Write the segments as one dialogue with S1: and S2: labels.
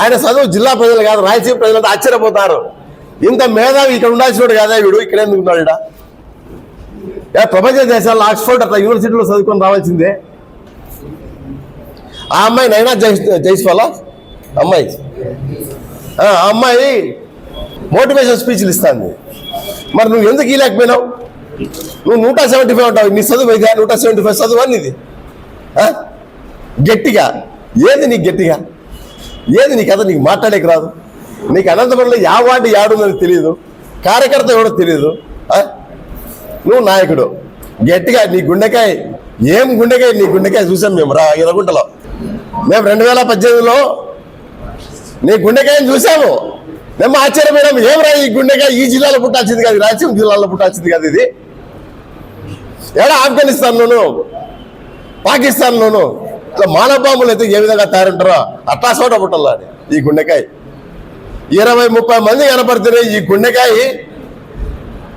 S1: ఆయన చదువు జిల్లా ప్రజలు కాదు రాయలసీమ ప్రజలంతా ఆశ్చర్యపోతారు. ఇంత మేధావి ఇక్కడ ఉండాల్సినోడు కాదా వీడు ఇక్కడ ఎందుకు ఉన్నాడు ఏ ప్రపంచ దేశాల్లో ఆక్స్ఫర్డ్ అట్లా యూనివర్సిటీలో చదువుకొని రావాల్సిందే. ఆ అమ్మాయి నైనా జైస్ జైస్వాల? అమ్మాయి. ఆ అమ్మాయి మోటివేషన్ స్పీచ్లు ఇస్తుంది. మరి నువ్వు ఎందుకు ఇలేకపోయినావు నువ్వు నూట సెవెంటీ ఫైవ్ ఉంటావు నీ చదువు ఇదే నూట సెవెంటీ ఫైవ్ చదువు అని ఇది గట్టిగా. ఏది నీకు గట్టిగా? ఏది నీ కథ నీకు మాట్లాడేకి రాదు? నీకు అనంతపురంలో యా వాటి యాడుందని తెలియదు కార్యకర్త ఎవడో తెలియదు నువ్వు నాయకుడు. గట్టిగా నీ గుండెకాయ ఏం గుండెకాయ నీ గుండెకాయ చూసాం మేము రా ఇరగుంటలో మేము రెండు వేల పద్దెనిమిదిలో నీ గుండెకాయని చూసాము. మేము ఆశ్చర్యపోయినాము. ఏం రా ఈ గుండెకాయ? ఈ జిల్లాలో పుట్టాల్సింది కాదు రాయలసీమ జిల్లాలో పుట్టాల్సింది కాదు ఇది. ఏడా ఆఫ్ఘనిస్తాన్లోను పాకిస్తాన్లోను ఇట్లా మానబాంబులు అయితే ఏ విధంగా తయారంటారో అట్లా చోట పుట్టాలి ఈ గుండెకాయ. ఇరవై ముప్పై మంది కనపడుతున్నాయి ఈ గుండెకాయ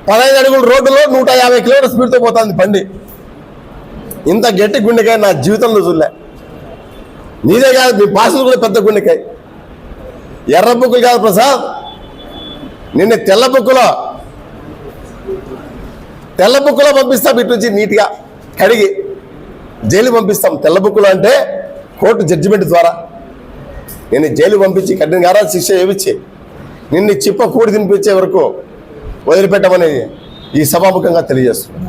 S1: పదహైదు అడుగుల రోడ్డులో నూట యాభై కిలోమీటర్ స్పీడ్తో పోతుంది బండి ఇంత గట్టి గుండెకాయ నా జీవితంలో చూడలే. నీదే కాదు మీ భాషలు కూడా పెద్ద గుండెకాయ. ఎర్ర బుక్కులు కాదు ప్రసాద్ నిన్న తెల్ల బుక్కులో తెల్ల బుక్కులో పంపిస్తా ఇటు నుంచి నీట్గా కడిగి. జైలు పంపిస్తాం. తెల్లబుక్కులు అంటే కోర్టు జడ్జిమెంట్ ద్వారా. నేను జైలు పంపించి కఠినంగా శిక్ష ఏమిచ్చి నిన్ను చిప్ప కూడి తినిపించే వరకు వదిలిపెట్టమని ఈ సభాముఖంగా తెలియజేస్తున్నాను.